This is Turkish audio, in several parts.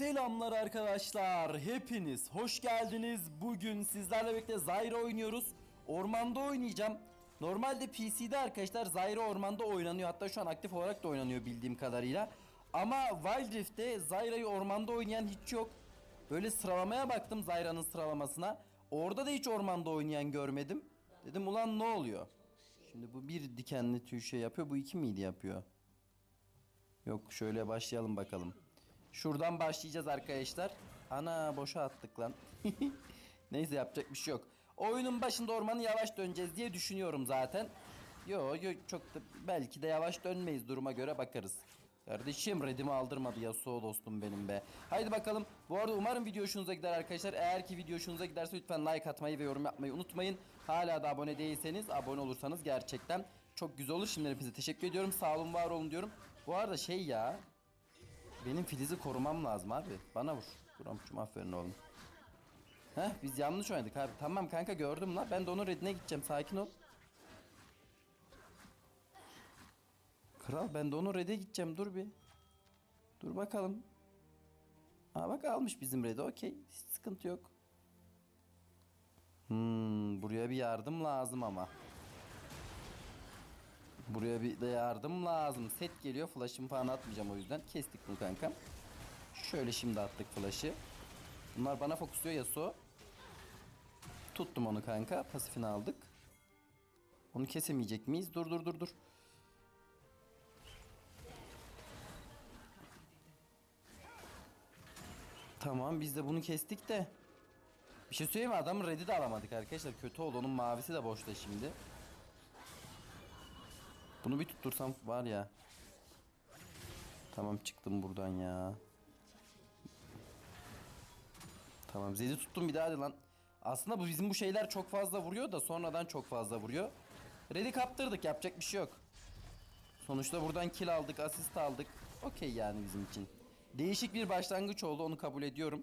Selamlar arkadaşlar. Hepiniz hoş geldiniz. Bugün sizlerle birlikte Zyra oynuyoruz. Ormanda oynayacağım. Normalde PC'de arkadaşlar Zyra ormanda oynanıyor. Hatta şu an aktif olarak da oynanıyor bildiğim kadarıyla. Ama Wild Rift'te Zyra'yı ormanda oynayan hiç yok. Böyle sıralamaya baktım Zyra'nın sıralamasına. Orada da hiç ormanda oynayan görmedim. Dedim ulan ne oluyor? Şimdi bu bir dikenli tüy şey yapıyor. Bu iki miydi yapıyor? Yok şöyle başlayalım bakalım. Şuradan başlayacağız arkadaşlar. Ana boşa attık lan. Neyse yapacak bir şey yok. Oyunun başında ormanı yavaş döneceğiz diye düşünüyorum zaten. Yo yo çok da belki de yavaş dönmeyiz duruma göre bakarız. Kardeşim redimi aldırmadı Yasuo dostum benim be. Haydi bakalım. Bu arada umarım video hoşunuza gider arkadaşlar. Eğer ki video hoşunuza giderse lütfen like atmayı ve yorum yapmayı unutmayın. Hala da abone değilseniz abone olursanız gerçekten çok güzel olur. Şimdi hepinize teşekkür ediyorum. Sağ olun var olun diyorum. Bu arada şey ya benim Filiz'i korumam lazım abi. Bana vur. Buramcum aferin oğlum. Heh biz yanlış oynadık abi. Tamam kanka gördüm la. Ben de onun redine gideceğim. Sakin ol. Kral ben de onun red'e gideceğim. Dur bir. Dur bakalım. Aa bak almış bizim red'i. Okey. Hiç sıkıntı yok. Hmm, buraya bir yardım lazım ama. Buraya bir de yardım lazım. Set geliyor. Flash'ımı falan atmayacağım o yüzden. Kestik bunu kankam. Şöyle şimdi attık flash'ı. Bunlar bana fokusluyor Yasuo. Tuttum onu kanka. Pasifini aldık. Onu kesemeyecek miyiz? Dur dur dur dur. Tamam biz de bunu kestik de. Bir şey söyleyeyim mi? Adamın red'i de alamadık arkadaşlar. Kötü oldu. Onun mavisi de boşta şimdi. Bunu bir tuttursam var ya. Tamam çıktım buradan ya. Tamam Zed'i tuttum bir daha hadi lan. Aslında bu bizim bu şeyler çok fazla vuruyor da sonradan çok fazla vuruyor. Red'i kaptırdık yapacak bir şey yok. Sonuçta buradan kill aldık, asist aldık. Okey yani bizim için. Değişik bir başlangıç oldu onu kabul ediyorum.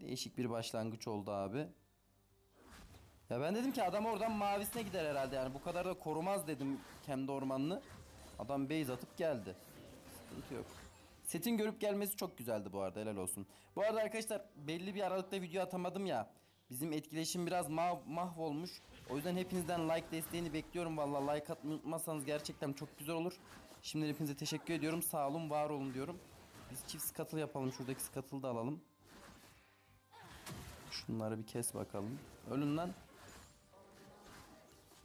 Değişik bir başlangıç oldu abi. Ya ben dedim ki adam oradan mavisine gider herhalde yani bu kadar da korumaz dedim kendi ormanını. Adam base atıp geldi. Sıkıntı yok. Setin görüp gelmesi çok güzeldi bu arada helal olsun. Bu arada arkadaşlar belli bir aralıkta video atamadım ya. Bizim etkileşim biraz mah mahvolmuş. O yüzden hepinizden like desteğini bekliyorum. Valla like atmayı unutmazsanız gerçekten çok güzel olur. Şimdi hepinize teşekkür ediyorum. Sağ olun var olun diyorum. Biz çift scuttle yapalım. Şuradaki scuttle'ı da alalım. Şunları bir kes bakalım. Ölün lan.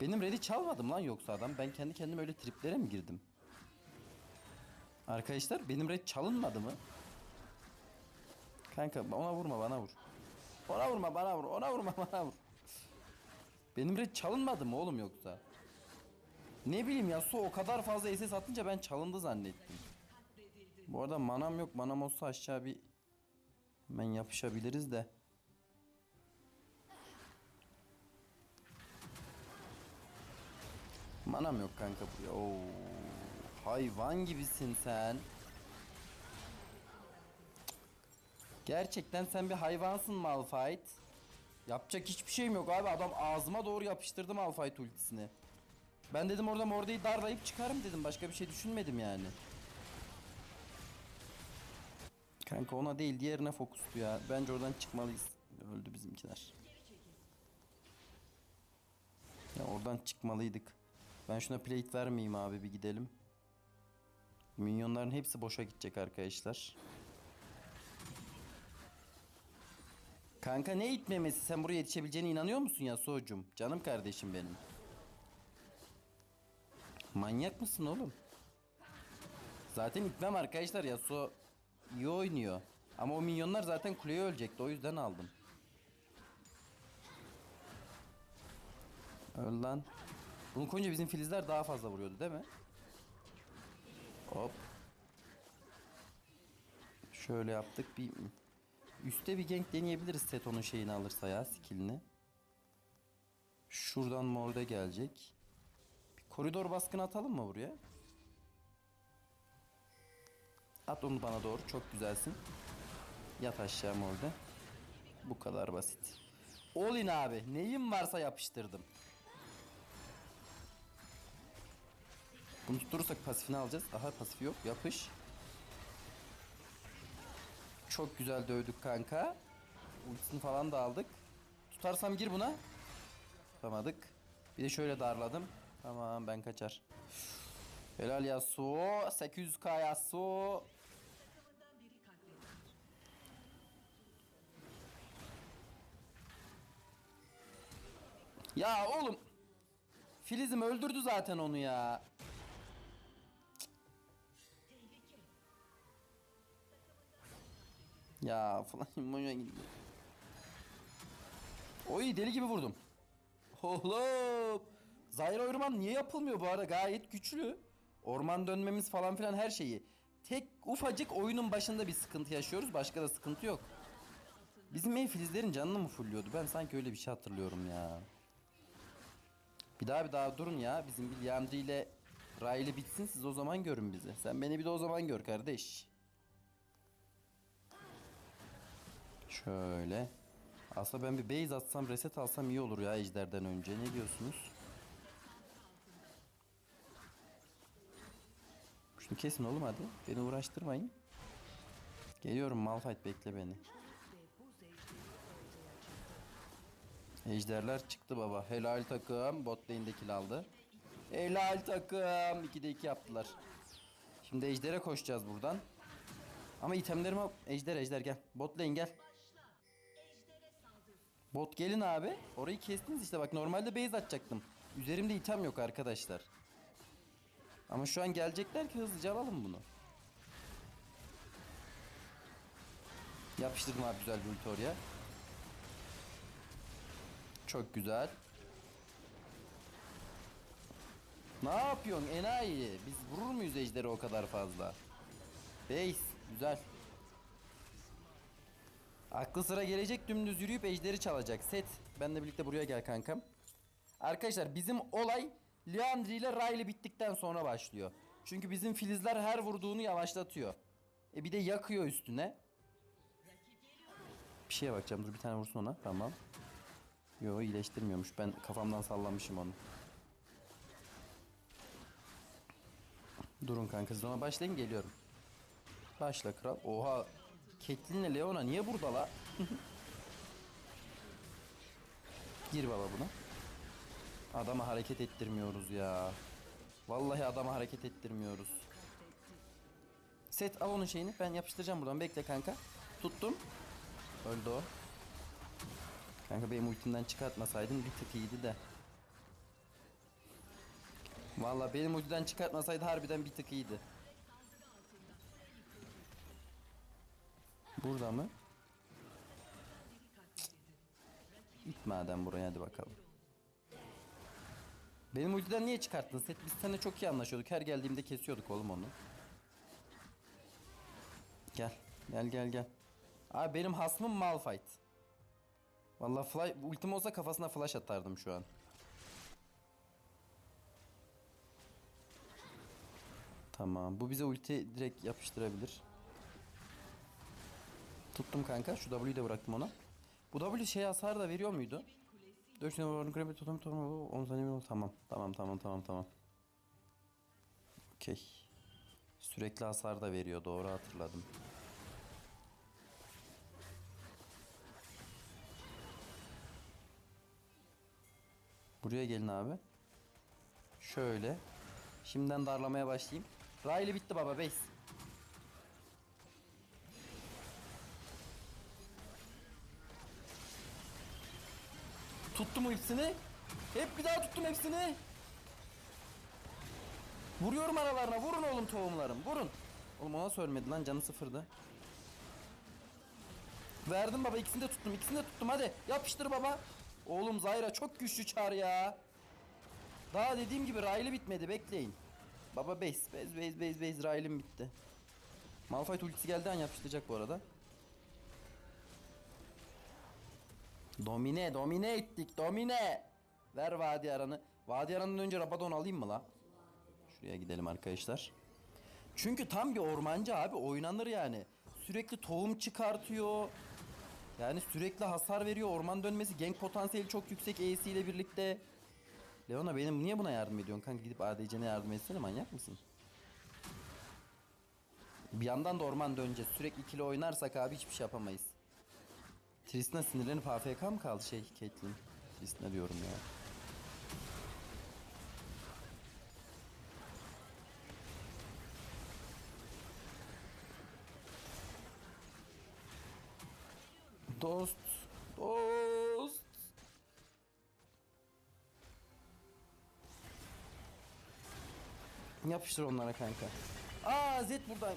Benim red'i çalmadım lan yoksa adam. Ben kendi kendime öyle triplere mi girdim? Arkadaşlar benim red çalınmadı mı? Kanka ona vurma bana vur. Ona vurma bana vur. Ona vurma bana vur. Benim red çalınmadı mı oğlum yoksa? Ne bileyim ya su o kadar fazla SS atınca ben çalındı zannettim. Bu arada manam yok. Manam olsa aşağı bir hemen yapışabiliriz de. Manam yok kanka buraya. Oo. Hayvan gibisin sen. Gerçekten sen bir hayvansın Malphite. Yapacak hiçbir şeyim yok abi. Adam ağzıma doğru yapıştırdı Malphite ultisini. Ben dedim orada Morda'yı darlayıp çıkarım dedim. Başka bir şey düşünmedim yani. Kanka ona değil diğerine fokustu ya. Bence oradan çıkmalıyız. Öldü bizimkiler. Ya oradan çıkmalıydık. Ben şuna plate vermeyeyim abi bir gidelim. Minyonların hepsi boşa gidecek arkadaşlar. Kanka ne itmemesi? Sen buraya yetişebileceğine inanıyor musun ya Soğucum? Canım kardeşim benim. Manyak mısın oğlum? Zaten itmem arkadaşlar ya Su iyi oynuyor. Ama o minyonlar zaten kuleye ölecekti o yüzden aldım. Öl lan. Bunu koyunca bizim filizler daha fazla vuruyordu değil mi? Hop. Şöyle yaptık bir üste bir gank deneyebiliriz set onun şeyini alırsa ya skillini. Şuradan morde gelecek. Bir koridor baskını atalım mı buraya? At onu bana doğru çok güzelsin. Yat aşağı morde. Bu kadar basit. All in abi. Neyim varsa yapıştırdım. Bunu tutturursak pasifini alacağız. Aha pasifi yok. Yapış. Çok güzel dövdük kanka. Ultisini falan da aldık. Tutarsam gir buna. Tutamadık. Bir de şöyle darladım. Tamam ben kaçar. Helal Yasuo. 800k Yasuo. Ya oğlum. Filizim öldürdü zaten onu ya. Ya falan moja gidiyor. Oy deli gibi vurdum. Oğlum. Zyra Orman niye yapılmıyor bu arada gayet güçlü. Orman dönmemiz falan filan her şeyi. Tek ufacık oyunun başında bir sıkıntı yaşıyoruz. Başka da sıkıntı yok. Bizim ev filizlerin canını mı fulluyordu? Ben sanki öyle bir şey hatırlıyorum ya. Bir daha bir daha durun ya. Bizim bir Leandri ile Riley bitsin siz o zaman görün bizi. Sen beni bir de o zaman gör kardeş. Şöyle. Aslında ben bir base atsam reset alsam iyi olur ya ejderden önce. Ne diyorsunuz? Şunu kesin oğlum hadi. Beni uğraştırmayın. Geliyorum Malphite bekle beni. Ejderler çıktı baba. Helal takım. Bot lane'de aldı. Helal takım. 2'de 2 yaptılar. Şimdi ejdere koşacağız buradan. Ama itemlerime ejder ejder gel. Bot lane gel. Bot gelin abi. Orayı kestiniz işte bak normalde base atacaktım. Üzerimde item yok arkadaşlar. Ama şu an gelecekler ki hızlıca alalım bunu. Yapıştırdım abi güzel bir ulti oraya. Çok güzel. Ne yapıyorsun enayi? Biz vurur muyuz ejderi o kadar fazla? Base güzel. Aklı sıra gelecek dümdüz yürüyüp ejderi çalacak. Set. Benle birlikte buraya gel kankam. Arkadaşlar bizim olay Leandri ile Riley bittikten sonra başlıyor. Çünkü bizim filizler her vurduğunu yavaşlatıyor. E bir de yakıyor üstüne. Bir şeye bakacağım dur bir tane vursun ona. Tamam. Yo iyileştirmiyormuş. Ben kafamdan sallamışım onu. Durun kanka siz ona başlayın geliyorum. Başla kral. Oha. Catelyn'le Leona niye burada la? Gir baba buna. Adama hareket ettirmiyoruz ya. Vallahi adama hareket ettirmiyoruz. Set al onun şeyini. Ben yapıştıracağım buradan. Bekle kanka. Tuttum. Öldü o. Kanka benim ultimden çıkartmasaydın bir tık iyiydi de. Vallahi benim ultiden çıkartmasaydı harbiden bir tık iyiydi. Burada mı? Git madem buraya hadi bakalım. Benim ultiden niye çıkarttın set? Biz seninle çok iyi anlaşıyorduk. Her geldiğimde kesiyorduk oğlum onu. Gel. Gel gel gel. Abi benim hasmım Malphite. Vallahi fly, ultim olsa kafasına flash atardım şu an. Tamam. Bu bize ulti direkt yapıştırabilir. Tuttum kanka. Şu W'yu da bıraktım ona. Bu W şey hasar da veriyor muydu? 4 tane var. Kremi tutum tutum. 10 saniye oldu. Tamam. Tamam tamam tamam tamam. Okey. Sürekli hasar da veriyor. Doğru hatırladım. Buraya gelin abi. Şöyle. Şimdiden darlamaya başlayayım. Riley bitti baba base. Tuttum hepsini. Hep bir daha tuttum hepsini. Vuruyorum aralarına. Vurun oğlum tohumlarım. Vurun. Oğlum ona söylemedi lan canı sıfırdı. Verdim baba ikisini de tuttum. ikisini de tuttum hadi. Yapıştır baba. Oğlum Zyra çok güçlü çağır ya. Daha dediğim gibi Riley bitmedi bekleyin. Baba base base base base base Riley'm bitti. Malphite ultisi geldi an yapıştıracak bu arada. Domine domine ettik domine. Ver Vadi Aran'ı. Vadi Aran'dan önce Rabadon alayım mı la? Şuraya gidelim arkadaşlar. Çünkü tam bir ormancı abi oynanır yani. Sürekli tohum çıkartıyor. Yani sürekli hasar veriyor. Orman dönmesi gank potansiyeli çok yüksek E'si ile birlikte. Leona benim niye buna yardım ediyorsun kanka gidip ADC'ne yardım etsene manyak mısın? Bir yandan da orman döneceğiz. Sürekli ikili oynarsak abi hiçbir şey yapamayız. Tristana sinirlenip AFK mı kaldı şey Caitlyn? Tristana diyorum ya. Dost. Dost. Yapıştır onlara kanka. Aa Zed buradan.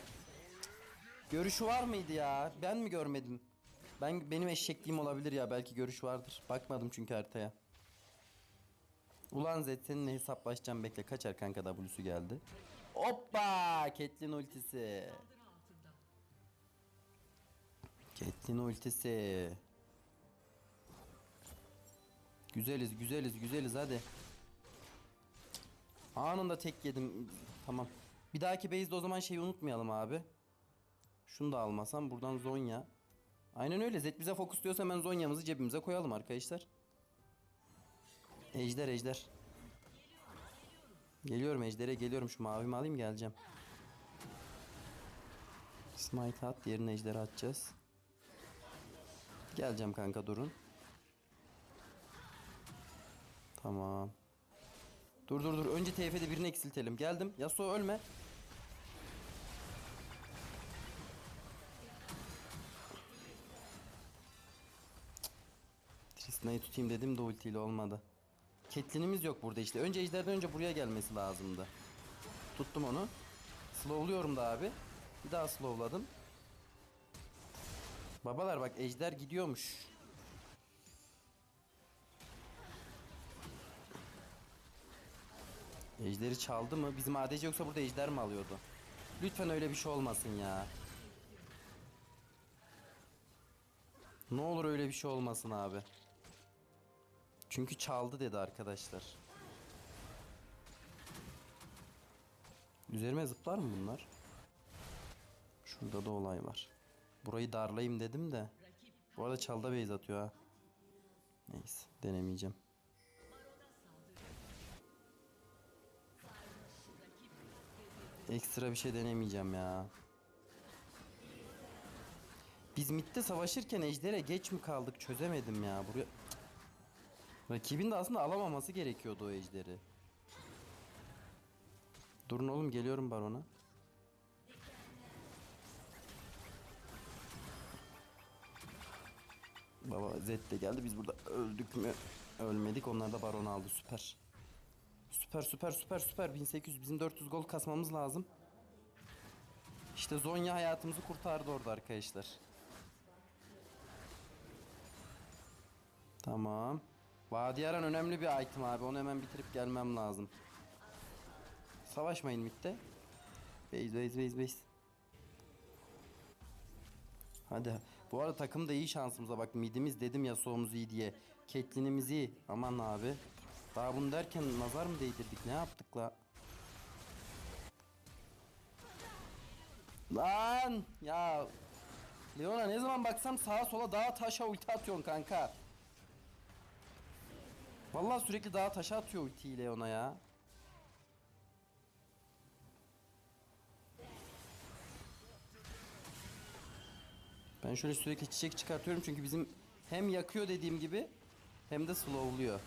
Görüşü var mıydı ya? Ben mi görmedim? Ben benim eşekliğim olabilir ya. Belki görüş vardır. Bakmadım çünkü haritaya. Ulan Zed seninle hesaplaşacağım bekle. Kaçar kanka W'su geldi. Hoppa! Caitlyn ultisi. Caitlyn ultisi. Güzeliz, güzeliz, güzeliz hadi. Anında tek yedim. Tamam. Bir dahaki base'de o zaman şeyi unutmayalım abi. Şunu da almasam buradan Zonya. Aynen öyle. Zed bize fokus diyorsa hemen Zonya'mızı cebimize koyalım arkadaşlar. Ejder ejder. Geliyorum ejdere geliyorum. Şu mavimi alayım geleceğim. Smite at. Diğerini ejdere atacağız. Geleceğim kanka durun. Tamam. Dur dur dur. Önce TF'de birini eksiltelim. Geldim. Yasuo ölme. Tristana'yı tutayım dedim de ultiyle olmadı. Caitlyn'imiz yok burada işte. Önce ejderden önce buraya gelmesi lazımdı. Tuttum onu. Slowluyorum da abi. Bir daha slowladım. Babalar bak ejder gidiyormuş. Ejderi çaldı mı? Bizim ADC yoksa burada ejder mi alıyordu? Lütfen öyle bir şey olmasın ya. Ne olur öyle bir şey olmasın abi. Çünkü çaldı dedi arkadaşlar. Üzerime zıplar mı bunlar? Şurada da olay var. Burayı darlayayım dedim de. Bu arada çalda base atıyor ha. Neyse denemeyeceğim. Ekstra bir şey denemeyeceğim ya. Biz midde savaşırken ejdere geç mi kaldık çözemedim ya. Buraya... Rakibin de aslında alamaması gerekiyordu o ejderi. Durun oğlum geliyorum barona. Baba Zed de geldi biz burada öldük mü? Ölmedik onlar da baron aldı süper. Süper süper süper süper 1800 bizim 400 gol kasmamız lazım. İşte Zonya hayatımızı kurtardı orada arkadaşlar. Tamam. Vadiyaran önemli bir item abi. Onu hemen bitirip gelmem lazım. Savaşmayın midde. Base base base base. Hadi. Bu arada takım da iyi şansımıza bak. Midimiz dedim ya soğumuz iyi diye. Caitlyn'imiz iyi. Aman abi. Daha bunu derken nazar mı değdirdik? Ne yaptık la? Lan ya Leona ne zaman baksam sağa sola dağa taşa ulti atıyorsun kanka. Vallahi sürekli dağa taşa atıyor ultiyi Leona ya. Ben şöyle sürekli çiçek çıkartıyorum çünkü bizim hem yakıyor dediğim gibi hem de slowluyor.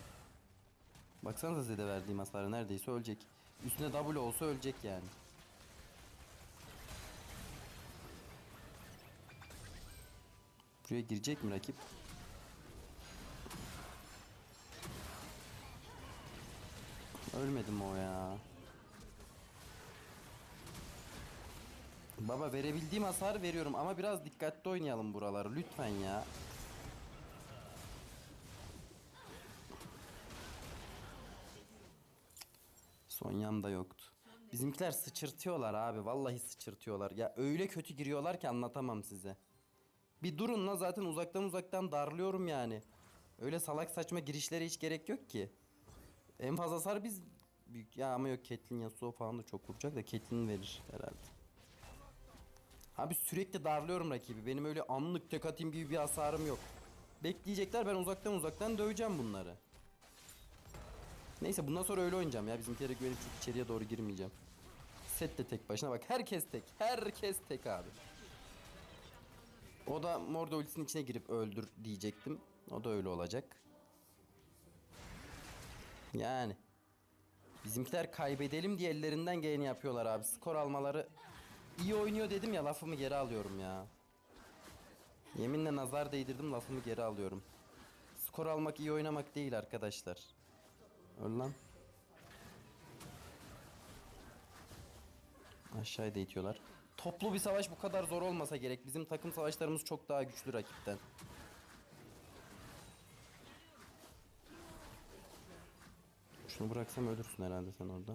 Baksanıza Zed'e verdiğim hasarı neredeyse ölecek. Üstüne W olsa ölecek yani. Buraya girecek mi rakip? Ölmedim o ya. Baba verebildiğim hasar veriyorum ama biraz dikkatli oynayalım buraları lütfen ya. Sonyam da yoktu. Bizimkiler sıçırtıyorlar abi. Vallahi sıçırtıyorlar. Ya öyle kötü giriyorlar ki anlatamam size. Bir durun la zaten uzaktan uzaktan darlıyorum yani. Öyle salak saçma girişlere hiç gerek yok ki. En fazla hasar biz büyük ya ama yok Caitlyn Yasuo falan da çok vuracak da Caitlyn verir herhalde. Abi sürekli darlıyorum rakibi. Benim öyle anlık tek atayım gibi bir hasarım yok. Bekleyecekler ben uzaktan uzaktan döveceğim bunları. Neyse bundan sonra öyle oynayacağım ya. Bizimkilere güvenip çok içeriye doğru girmeyeceğim. Set de tek başına bak herkes tek. Herkes tek abi. O da Mordo ultisinin içine girip öldür diyecektim. O da öyle olacak. Yani. Bizimkiler kaybedelim diye ellerinden geleni yapıyorlar abi. Skor almaları iyi oynuyor dedim ya lafımı geri alıyorum ya. Yeminle nazar değdirdim lafımı geri alıyorum. Skor almak iyi oynamak değil arkadaşlar. Öl lan. Aşağıda itiyorlar. Toplu bir savaş bu kadar zor olmasa gerek. Bizim takım savaşlarımız çok daha güçlü rakipten. Şunu bıraksam ölürsün herhalde sen orada.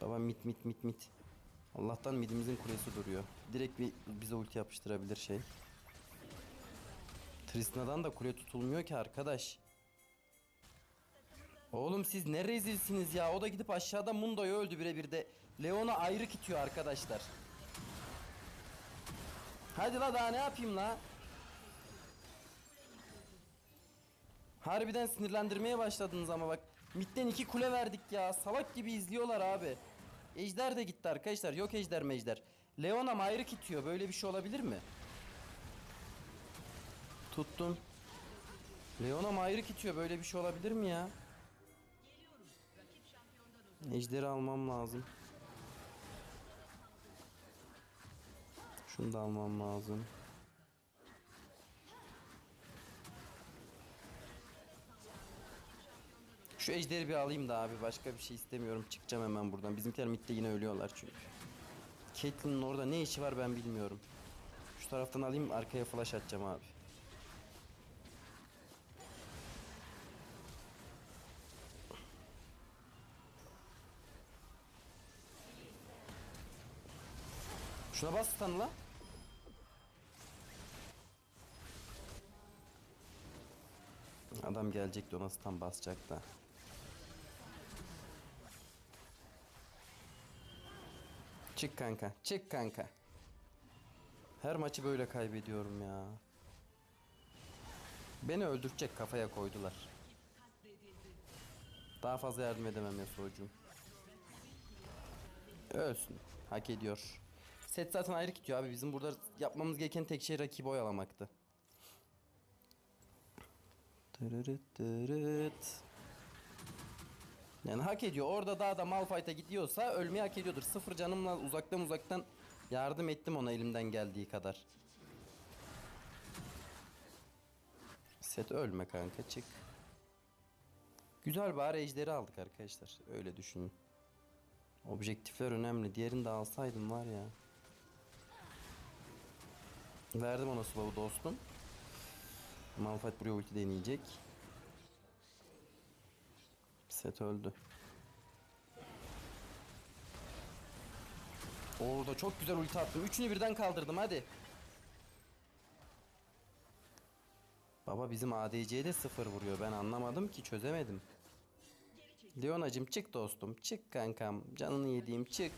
Baba mit mit mit mit. Allah'tan midimizin kulesi duruyor. Direkt bir bize ulti yapıştırabilir şey. Trisna'dan da kule tutulmuyor ki arkadaş. Oğlum siz ne rezilsiniz ya. O da gidip aşağıda Mundo'yu öldü birebir de. Leon'a ayrı kitiyor arkadaşlar. Hadi la daha ne yapayım la? Harbiden sinirlendirmeye başladınız ama bak. Midden iki kule verdik ya. Salak gibi izliyorlar abi. Ejder de gitti arkadaşlar. Yok ejder mejder. Leon'a ayrı kitiyor. Böyle bir şey olabilir mi? Tuttum. Leon'a ayrı kitiyor. Böyle bir şey olabilir mi ya? Ejderi almam lazım. Şunu da almam lazım. Şu ejderi bir alayım da abi başka bir şey istemiyorum. Çıkacağım hemen buradan. Bizimkiler midde yine ölüyorlar çünkü. Caitlyn'in orada ne işi var ben bilmiyorum. Şu taraftan alayım arkaya flash atacağım abi. Şuna bas stun la. Adam gelecekti ona stun basacak da. Çık kanka, çık kanka. Her maçı böyle kaybediyorum ya. Beni öldürecek kafaya koydular. Daha fazla yardım edemem Yasuo'cum. Ölsün. Hak ediyor. Set zaten ayrı gidiyor abi. Bizim burada yapmamız gereken tek şey rakibi oyalamaktı. Tırırıt tırıt. Yani hak ediyor. Orada daha da Malphite'a gidiyorsa ölmeyi hak ediyordur. Sıfır canımla uzaktan uzaktan yardım ettim ona elimden geldiği kadar. Set ölme kanka çık. Güzel bari ejderi aldık arkadaşlar. Öyle düşünün. Objektifler önemli. Diğerini de alsaydım var ya. Verdim ona slow'u dostum. Malphite buraya ulti deneyecek. Set öldü. Orada çok güzel ulti attım. Üçünü birden kaldırdım hadi. Baba bizim ADC'de sıfır vuruyor. Ben anlamadım ki çözemedim. Leonacım çık dostum. Çık kankam. Canını yediğim çık.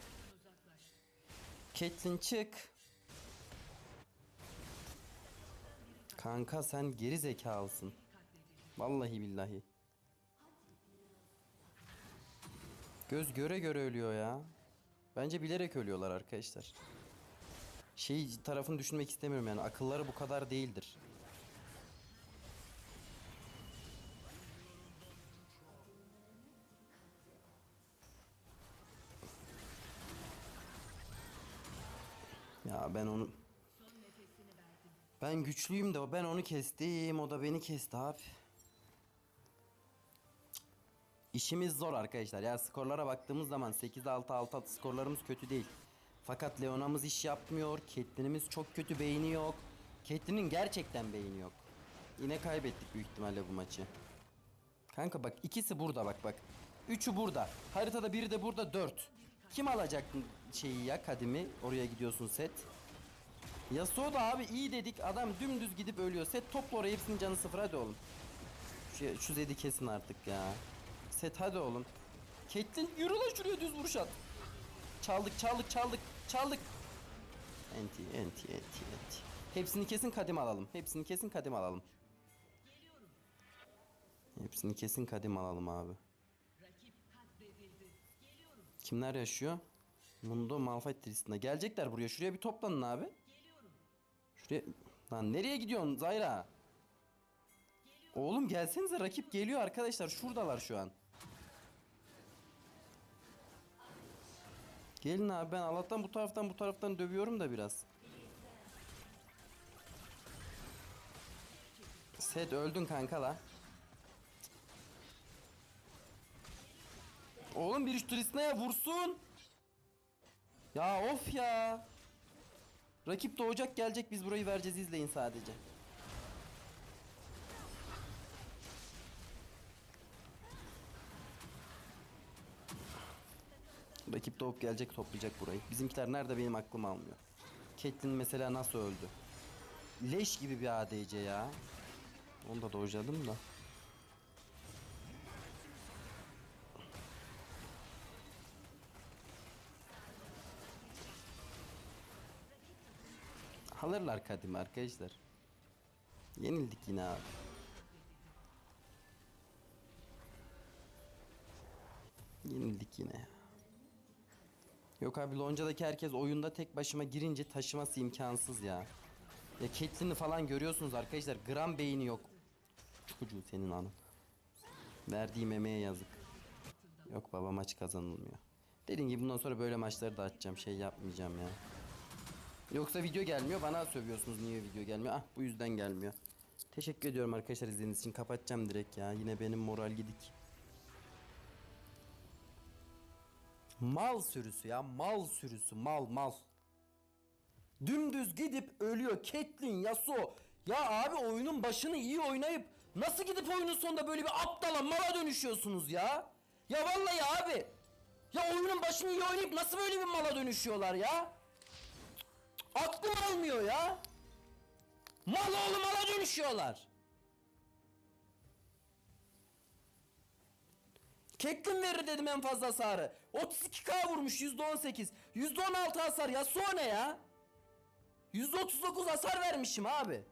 Caitlyn çık. Kanka sen geri zekalısın. Vallahi billahi. Göz göre göre ölüyor ya. Bence bilerek ölüyorlar arkadaşlar. Şey tarafını düşünmek istemiyorum yani. Akılları bu kadar değildir. Ya ben onu... Ben güçlüyüm de ben onu kestim. O da beni kesti abi. İşimiz zor arkadaşlar. Ya skorlara baktığımız zaman 8-6-6 skorlarımız kötü değil. Fakat Leona'mız iş yapmıyor. Caitlyn'imiz çok kötü beyni yok. Caitlyn'in gerçekten beyni yok. Yine kaybettik büyük ihtimalle bu maçı. Kanka bak ikisi burada bak bak. Üçü burada. Haritada biri de burada dört. Kim alacak şeyi ya kadimi? Oraya gidiyorsun set. Yasuo da abi iyi dedik. Adam dümdüz gidip ölüyor. Set topla oraya hepsinin canı sıfır hadi oğlum. Şu, şu Zed'i kesin artık ya. Set hadi oğlum. Caitlyn yürü lan şuraya düz vuruş at. Çaldık çaldık çaldık çaldık. Enti enti enti enti. Hepsini kesin kadim alalım. Hepsini kesin kadim alalım. Hepsini kesin kadim alalım abi. Kimler yaşıyor? Mundo Malphite Tristana. Gelecekler buraya. Şuraya bir toplanın abi. Şuraya... Lan nereye gidiyorsun Zayra? Oğlum gelsenize rakip geliyor arkadaşlar. Şuradalar şu an. Gelin abi ben Allah'tan bu taraftan bu taraftan dövüyorum da biraz. Set öldün kanka la. Oğlum bir turistine vursun. Ya of ya. Rakip doğacak gelecek biz burayı vereceğiz izleyin sadece. Rakip doğup gelecek toplayacak burayı. Bizimkiler nerede benim aklım almıyor. Caitlyn mesela nasıl öldü? Leş gibi bir ADC ya. Onu da dojladım da. Alırlar kadim arkadaşlar. Yenildik yine abi. Yenildik yine ya. Yok abi Lonca'daki herkes oyunda tek başıma girince taşıması imkansız ya. Ya Caitlyn'i falan görüyorsunuz arkadaşlar. Gram beyni yok. Çocuğu senin anın. Verdiğim emeğe yazık. Yok baba maç kazanılmıyor. Dediğim gibi bundan sonra böyle maçları da açacağım. Şey yapmayacağım ya. Yoksa video gelmiyor. Bana sövüyorsunuz niye video gelmiyor. Ah bu yüzden gelmiyor. Teşekkür ediyorum arkadaşlar izlediğiniz için. Kapatacağım direkt ya. Yine benim moral gidik. Mal sürüsü ya. Mal sürüsü. Mal mal. Dümdüz gidip ölüyor. Caitlyn, Yasuo. Ya abi oyunun başını iyi oynayıp nasıl gidip oyunun sonunda böyle bir aptala mala dönüşüyorsunuz ya? Ya vallahi abi. Ya oyunun başını iyi oynayıp nasıl böyle bir mala dönüşüyorlar ya? Aklım almıyor ya. Mal oğlu mala dönüşüyorlar. Caitlyn verir dedim en fazla hasarı. 32k vurmuş %18. %16 hasar ya ne ya? %39 hasar vermişim abi.